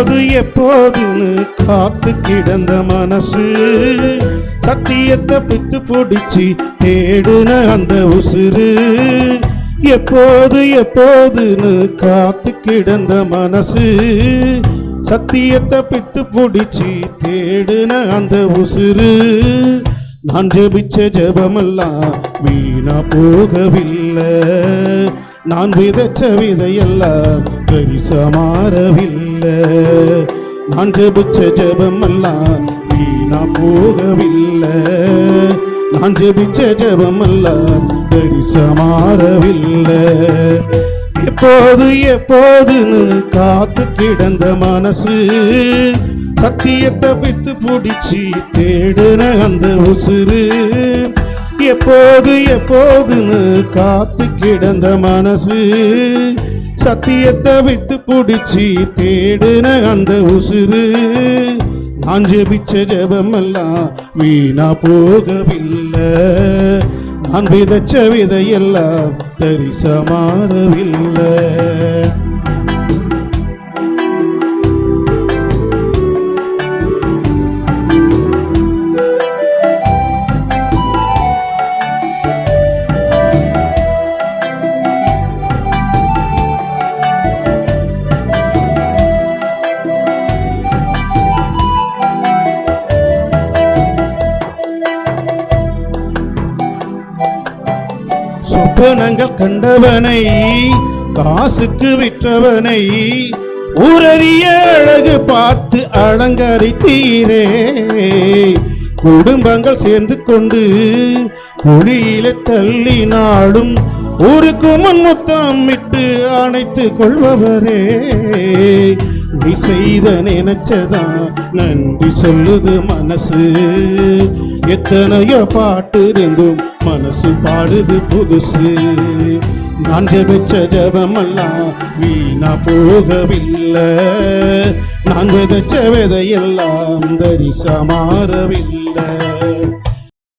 எப்போது எப்போதுன்னு காத்து கிடந்த மனசு. சத்தியத்தை பித்து பிடிச்சி தேடுன அந்த உசுறு. எப்போது எப்போதுன்னு காத்து கிடந்த மனசு. சத்தியத்தை பித்து பிடிச்சி தேடுன அந்த உசுறு. நான் ஜெபிச்ச ஜெபமெல்லாம் வீணா போகவில்லை. நான் விதைச்ச விதையெல்லாம் பரிசமாறவில்லை. நான் ஜெபிச்ச ஜெபமெல்லாம் வீணா போகவில்லை. நான் ஜெபிச்ச ஜெபமெல்லாம் பரிசமாறவில்லை. எப்போது எப்போதுன்னு காத்து கிடந்த மனசு சத்தியத்தை வித்து பிடிச்சி தேடுன அந்த உசுறு எப்போது எப்போதுன்னு காத்து கிடந்த மனசு சத்தியத்தை வித்து பிடிச்சி தேடுன அந்த உசுறு. நான் ஜெபிச்ச ஜெபமெல்லாம் வீணா போகவில்லை. நான் விதைச்ச விதையெல்லாம் தரிசமாறவில்லை. சொப்பனங்கள் கண்டவனை காசுக்கு விற்றவனை ஊரறிய அழகு பார்த்து அலங்கரித்தீரே. குடும்பங்கள் சேர்ந்து கொண்டு குழியில தள்ளினாலும் ஊருக்கு முன் முத்தம் விட்டு அணைத்து கொள்பவரே. நீ செய்த நினைச்சதா நன்றி சொல்லுது மனசு. எத்தனையோ பாட்டு இருந்தும் மனசு பாடுது புதுசு. நான் ஜெபிச்ச ஜபமெல்லாம் வீணா போகவில்லை. நான் விதைச்ச விதையெல்லாம் தரிசமாறவில்லை